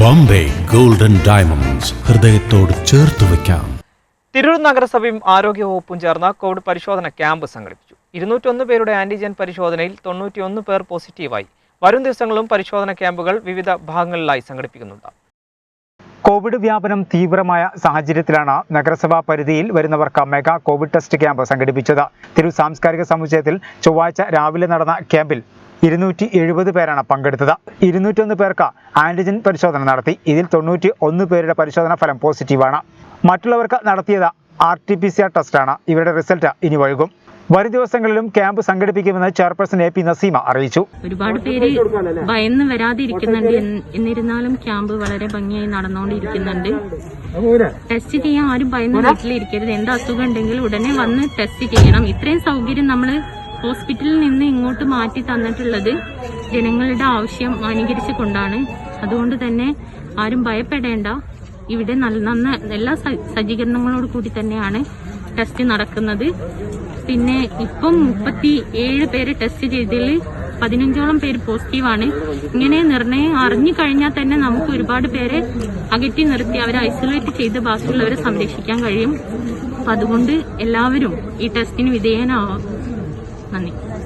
Bombay golden diamonds ഹൃദയത്തോട് ചേർത്ത് വയ്ക്കാം. തിരൂർ നഗരസഭയും ആരോഗ്യവകുപ്പും ചേർന്ന് കോവിഡ് പരിശോധന ക്യാമ്പ് സംഘടിപ്പിച്ചു. ഇരുന്നൂറ്റൊന്ന് പേരുടെ ആന്റിജൻ പരിശോധനയിൽ തൊണ്ണൂറ്റിയൊന്ന് പേർ പോസിറ്റീവായി. വരും ദിവസങ്ങളും പരിശോധന ക്യാമ്പുകൾ വിവിധ ഭാഗങ്ങളിലായി സംഘടിപ്പിക്കുന്നുണ്ട്. കോവിഡ് വ്യാപനം തീവ്രമായ സാഹചര്യത്തിലാണ് നഗരസഭാ പരിധിയിൽ വരുന്നവർക്ക് മെഗാ കോവിഡ് ടെസ്റ്റ് ക്യാമ്പ് സംഘടിപ്പിച്ചത്. തിരു സാംസ്കാരിക സമുച്ചയത്തിൽ ചൊവ്വാഴ്ച രാവിലെ നടന്ന ക്യാമ്പിൽ ഇരുന്നൂറ്റി എഴുപത് പേരാണ് പങ്കെടുത്തത്. ഇരുന്നൂറ്റൊന്ന് പേർക്ക് ആന്റിജൻ പരിശോധന നടത്തി. ഇതിൽ തൊണ്ണൂറ്റി ഒന്ന് പേരുടെ പരിശോധന ഫലം പോസിറ്റീവാണ്. മറ്റുള്ളവർക്ക് നടത്തിയത് R T P C R ടെസ്റ്റാണ്. ഇവരുടെ റിസൾട്ട് ഇനി വൈകും. വരും ദിവസങ്ങളിലും ക്യാമ്പ് സംഘടിപ്പിക്കുമെന്ന് ചെയർപേഴ്സൺ എ പി നസീമ അറിയിച്ചു. ഒരുപാട് പേര് ഭയന്ന് വരാതിരിക്കുന്നുണ്ട്. എന്നിരുന്നാലും ക്യാമ്പ് വളരെ ഭംഗിയായി നടന്നുകൊണ്ടിരിക്കുന്നുണ്ട്. ടെസ്റ്റ് ചെയ്യാൻ ആരും ഭയന്ന് വീട്ടിലിരിക്കരുത്. എന്ത് അസുഖം ഉടനെ വന്ന് ടെസ്റ്റ് ചെയ്യണം. ഇത്രയും സൗകര്യം നമ്മൾ ഹോസ്പിറ്റലിൽ നിന്ന് ഇങ്ങോട്ട് മാറ്റി തന്നിട്ടുള്ളത് ജനങ്ങളുടെ ആവശ്യം അനുകരിച്ചു കൊണ്ടാണ് അതുകൊണ്ട് തന്നെ ആരും ഭയപ്പെടേണ്ട. ഇവിടെ നല്ല നന്ന എല്ലാ സജ്ജീകരണങ്ങളോട് കൂടി തന്നെയാണ് ടെസ്റ്റ് നടക്കുന്നത്. പിന്നെ ഇപ്പം മുപ്പത്തി ഏഴ് പേര് ടെസ്റ്റ് ചെയ്തതിൽ പതിനഞ്ചോളം പേര് പോസിറ്റീവാണ്. ഇങ്ങനെ നിർണയം അറിഞ്ഞു കഴിഞ്ഞാൽ തന്നെ നമുക്ക് ഒരുപാട് പേരെ അകറ്റി നിർത്തി അവരെ ഐസൊലേറ്റ് ചെയ്ത് ബാക്കിയുള്ളവരെ സംരക്ഷിക്കാൻ കഴിയും. അപ്പം അതുകൊണ്ട് എല്ലാവരും ഈ ടെസ്റ്റിന് വിധേയനാവാം 那你